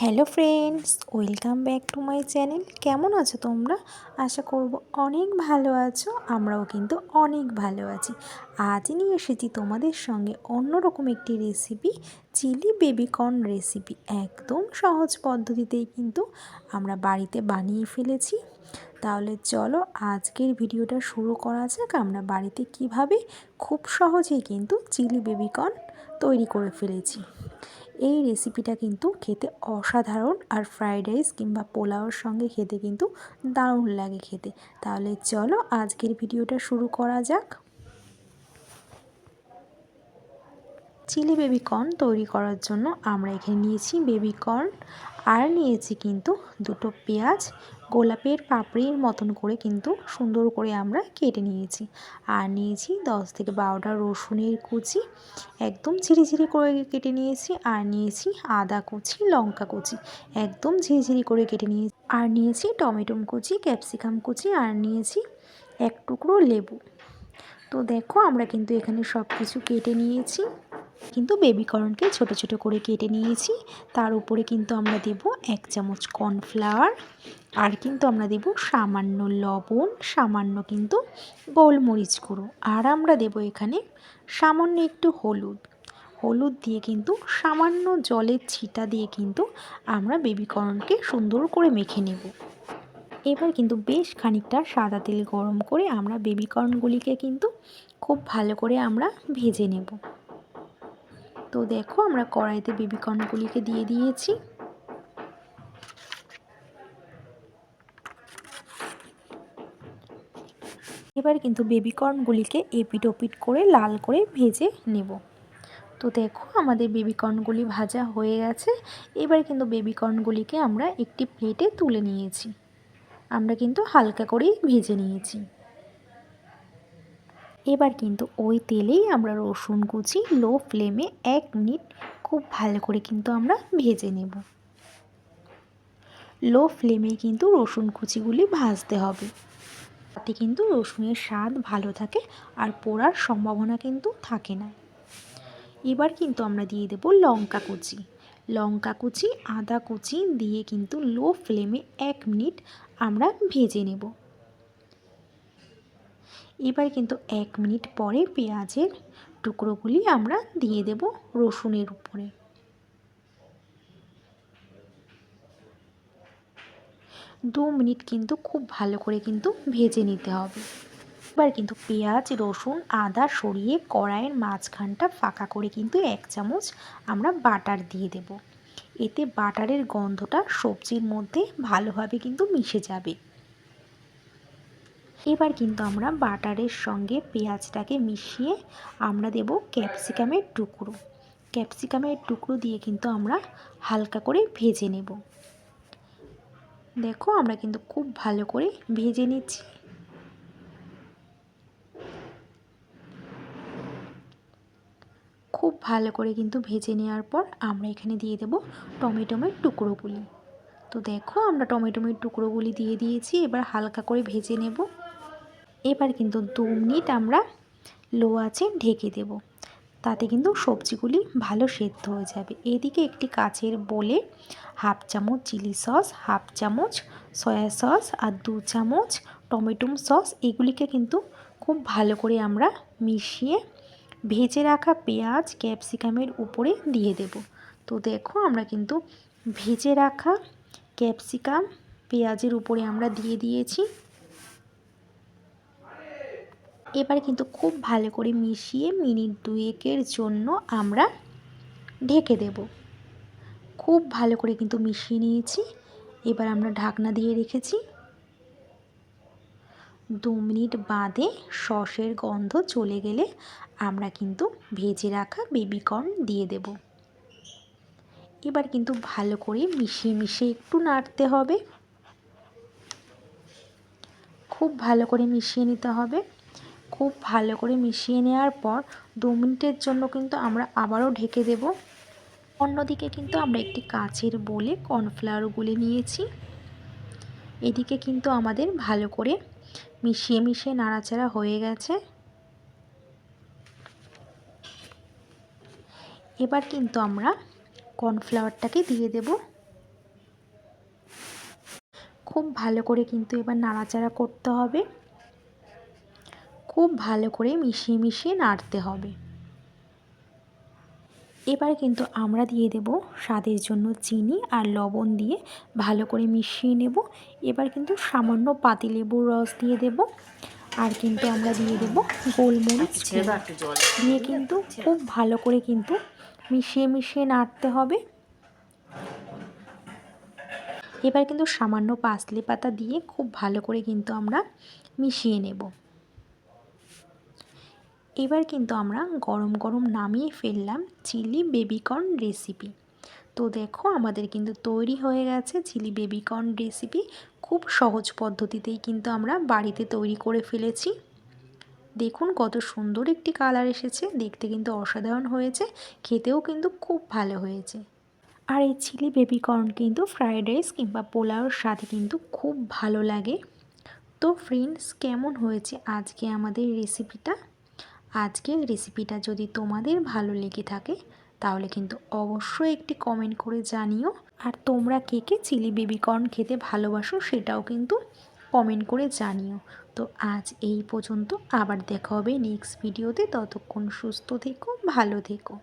Hello friends welcome back to my channel কেমন আছো তোমরা? আশা করব অনেক ভালো আছো, আমরাও কিন্তু অনেক ভালো আছি। আজ নিয়ে এসেছি তোমাদের সঙ্গে অন্যরকম একটি রেসিপি চিলি বেবিকর্ন রেসিপি একদম সহজ পদ্ধতিতেই কিন্তু আমরা বাড়িতে বানিয়ে ফেলেছি। তাহলে চলো আজকের ভিডিওটা শুরু করা যাক। আমরা বাড়িতে কীভাবে খুব সহজেই কিন্তু চিলি বেবিকর্ন তৈরি করে ফেলেছি। এই রেসিপিটা কিন্তু খেতে অসাধারণ আর ফ্রাইড রাইস কিংবা পোলাওর সঙ্গে খেতে কিন্তু দারুণ লাগে খেতে। তাহলে চলো আজকের ভিডিওটা শুরু করা যাক। চিলি বেবিকর্ন তৈরি করার জন্য আমরা এখানে নিয়েছি বেবিকর্ন আর নিয়েছি কিন্তু দুটো পেঁয়াজ, গোলাপের পাপড়ির মতন করে কিন্তু সুন্দর করে আমরা কেটে নিয়েছি। আর নিয়েছি দশ থেকে বারোটা রসুনের কুচি, একদম ঝিরিঝিরি করে কেটে নিয়েছি। আর নিয়েছি আদা কুচি, লঙ্কা কুচি, একদম ঝিরিঝিরি করে কেটে নিয়েছি। আর নিয়েছি টমেটোম কুচি, ক্যাপসিকাম কুচি, আর নিয়েছি এক টুকরো লেবু। তো দেখো আমরা কিন্তু এখানে সব কিছু কেটে নিয়েছি। কিন্তু বেবিকর্নকে ছোট ছোট করে কেটে নিয়েছি। তার উপরে কিন্তু আমরা দেব এক চামচ কর্নফ্লাওয়ার আর কিন্তু আমরা দেব সামান্য লবণ, সামান্য কিন্তু গোলমরিচ গুঁড়ো। আর আমরা দেব এখানে সামান্য একটু হলুদ। হলুদ দিয়ে কিন্তু সামান্য জলের ছিটা দিয়ে কিন্তু আমরা বেবিকর্নকে সুন্দর করে মেখে নেব। এবার কিন্তু বেশ খানিকটা সাদা তেল গরম করে আমরা বেবিকর্নগুলিকে কিন্তু খুব ভালো করে আমরা ভেজে নেব। তো দেখো, আমরা কড়াইতে বেবিকর্নগুলিকে দিয়ে দিয়েছি। এবার কিন্তু বেবিকর্নগুলিকে এপিট ওপিট করে লাল করে ভেজে নেব। তো দেখো, আমাদের বেবিকর্নগুলি ভাজা হয়ে গেছে। এবার কিন্তু বেবিকর্নগুলিকে আমরা একটি প্লেটে তুলে নিয়েছি। আমরা কিন্তু হালকা করেই ভেজে নিয়েছি। এবার কিন্তু ওই তেলেই আমরা রসুন কুচি লো ফ্লেমে এক মিনিট খুব ভালো করে কিন্তু আমরা ভেজে নেব। লো ফ্লেমে কিন্তু রসুন কুচিগুলি ভাজতে হবে। তাতে কিন্তু রসুনের স্বাদ ভালো থাকে আর পোড়ার সম্ভাবনা কিন্তু থাকে না। এবার কিন্তু আমরা দিয়ে দেব লঙ্কা কুচি। লঙ্কা কুচি, আদা কুচি দিয়ে কিন্তু লো ফ্লেমে এক মিনিট আমরা ভেজে নেব। এবার কিন্তু এক মিনিট পরে পেঁয়াজের টুকরোগুলি আমরা দিয়ে দেব রসুনের উপরে। দু মিনিট কিন্তু খুব ভালো করে কিন্তু ভেজে নিতে হবে। এবার কিন্তু পেঁয়াজ, রসুন, আদা সরিয়ে কড়াইয়ের মাঝখানটা ফাঁকা করে কিন্তু এক চামচ আমরা বাটার দিয়ে দেব। এতে বাটারের গন্ধটা সবজির মধ্যে ভালোভাবে কিন্তু মিশে যাবে। এবার কিন্তু আমরা বাটারের সঙ্গে পেঁয়াজটাকে মিশিয়ে আমরা দেব ক্যাপসিকামের টুকরো। ক্যাপসিকামের টুকরো দিয়ে কিন্তু আমরা হালকা করে ভেজে নেব। দেখো আমরা কিন্তু খুব ভালো করে ভেজে নিচ্ছি। খুব ভালো করে কিন্তু ভেজে নেওয়ার পর আমরা এখানে দিয়ে দেব টমেটোমের টুকরোগুলি। তো দেখো আমরা টমেটোমের টুকরোগুলি দিয়ে দিয়েছি, এবার হালকা করে ভেজে নেব। এবার কিন্তু দু মিনিট আমরা লো আছে ঢেকে দেব। তাতে কিন্তু সবজিগুলি ভালো সেদ্ধ হয়ে যাবে। এদিকে একটি কাচের বলে হাফ চামচ চিলি সস, হাফ চামচ সয়া সস আর দু চামচ টমেটো সস, এগুলিকে কিন্তু খুব ভালো করে আমরা মিশিয়ে ভেজে রাখা পেঁয়াজ, ক্যাপসিকামের উপরে দিয়ে দেব। তো দেখো আমরা কিন্তু ভেজে রাখা ক্যাপসিকাম পেঁয়াজের উপরে আমরা দিয়ে দিয়েছি। এবার কিন্তু খুব ভালো করে মিশিয়ে মিনিট দুয়েকের জন্য আমরা ঢেকে দেব। খুব ভালো করে কিন্তু মিশিয়ে নিয়েছি। এবার আমরা ঢাকনা দিয়ে রেখেছি। দু মিনিট বাদে সসের গন্ধ চলে গেলে আমরা কিন্তু ভেজে রাখা বেবিকর্ন দিয়ে দেব। এবার কিন্তু ভালো করে মিশিয়ে মিশিয়ে একটু নাড়তে হবে। খুব ভালো করে মিশিয়ে নিতে হবে। খুব ভালো করে মিশিয়ে নেওয়ার পর দু মিনিটের জন্য কিন্তু আমরা আবারও ঢেকে দেব। অন্যদিকে কিন্তু আমরা একটি কাচের বলে কর্নফ্লাওয়ার গুলে নিয়েছি। এদিকে কিন্তু আমাদের ভালো করে মিশিয়ে মিশিয়ে নাড়াচাড়া হয়ে গেছে। এবার কিন্তু আমরা কর্নফ্লাওয়ারটাকে দিয়ে দেব। খুব ভালো করে কিন্তু এবার নাড়াচাড়া করতে হবে। খুব ভালো করে মিশিয়ে মিশিয়ে নাড়তে হবে। এবার কিন্তু আমরা দিয়ে দেব স্বাদের জন্য চিনি আর লবণ দিয়ে ভালো করে মিশিয়ে নেব। এবার কিন্তু সামান্য পাতিলেবুর রস দিয়ে দেব আর কিন্তু আমরা দিয়ে দেব গোলমরিচ দিয়ে কিন্তু খুব ভালো করে কিন্তু মিশিয়ে মিশিয়ে নাড়তে হবে। এবার কিন্তু সামান্য পাসলি পাতা দিয়ে খুব ভালো করে কিন্তু আমরা মিশিয়ে নেব। এবার কিন্তু আমরা গরম গরম নামিয়ে ফেললাম চিলি বেবিকর্ন রেসিপি। তো দেখো আমাদের কিন্তু তৈরি হয়ে গেছে চিলি বেবিকর্ন রেসিপি। খুব সহজ পদ্ধতিতেই কিন্তু আমরা বাড়িতে তৈরি করে ফেলেছি। দেখুন কত সুন্দর একটি কালার এসেছে, দেখতে কিন্তু অসাধারণ হয়েছে, খেতেও কিন্তু খুব ভালো হয়েছে। আর এই চিলি বেবিকর্ন কিন্তু ফ্রায়েড রাইস কিংবা পোলাওর সাথে কিন্তু খুব ভালো লাগে। তো ফ্রেন্ডস, কেমন হয়েছে আজকে আমাদের রেসিপিটা? আজকের রেসিপিটা যদি তোমাদের ভালো লেগে থাকে, তাহলে কিন্তু অবশ্যই একটি কমেন্ট করে জানিও। আর তোমরা কে কে চিলি বেবিকর্ন খেতে ভালোবাসো সেটাও কিন্তু কমেন্ট করে জানিও। তো আজ এই পর্যন্ত আবার দেখা হবে নেক্সট ভিডিওতে ততক্ষণ সুস্থ থেকো, ভালো থেকো।